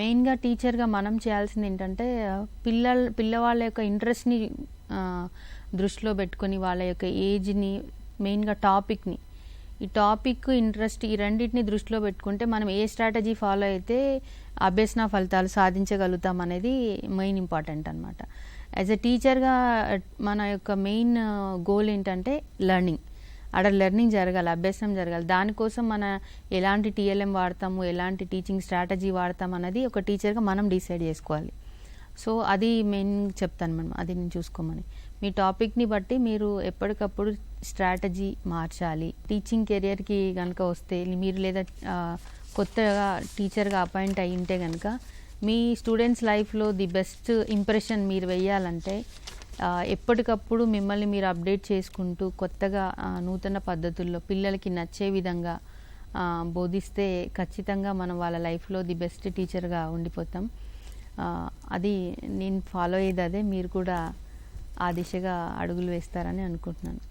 మెయిన్గా టీచర్గా మనం చేయాల్సింది ఏంటంటే పిల్లల పిల్లవాళ్ళ యొక్క ఇంట్రెస్ట్ని దృష్టిలో పెట్టుకొని వాళ్ళ యొక్క ఏజ్ని మెయిన్గా టాపిక్ని. ఈ టాపిక్ ఇంట్రెస్ట్ ఈ రెండింటిని దృష్టిలో పెట్టుకుంటే మనం ఏ స్ట్రాటజీ ఫాలో అయితే అభ్యసన ఫలితాలు సాధించగలుగుతాం అనేది మెయిన్ ఇంపార్టెంట్ అనమాట యాజ్ ఎ టీచర్గా మన యొక్క మెయిన్ గోల్ ఏంటంటే లెర్నింగ్. అక్కడ లెర్నింగ్ జరగాలి అభ్యాసం జరగాలి. దానికోసం మన ఎలాంటి టీఎల్ఎం వాడతాము ఎలాంటి టీచింగ్ స్ట్రాటజీ వాడతాం అన్నది ఒక టీచర్గా మనం డిసైడ్ చేసుకోవాలి. సో అది మెయిన్ చెప్తాను మేడం. అది నేను చూసుకోమని. మీ టాపిక్ని బట్టి మీరు ఎప్పటికప్పుడు స్ట్రాటజీ మార్చాలి. టీచింగ్ కెరియర్కి కనుక వస్తే మీరు లేదా కొత్తగా టీచర్గా అపాయింట్ అయి ఉంటే కనుక మీ స్టూడెంట్స్ లైఫ్లో ది బెస్ట్ ఇంప్రెషన్ మీరు వేయాలంటే ఎప్పటికప్పుడు మిమ్మల్ని మీరు అప్డేట్ చేసుకుంటూ కొత్తగా నూతన పద్ధతుల్లో పిల్లలకి నచ్చే విధంగా బోధిస్తే ఖచ్చితంగా మనం వాళ్ళ లైఫ్లో ది బెస్ట్ టీచర్గా ఉండిపోతాం. అది నేను ఫాలో అయ్యేది అదే మీరు కూడా ఆ దిశగా అడుగులు వేస్తారని అనుకుంటున్నాను.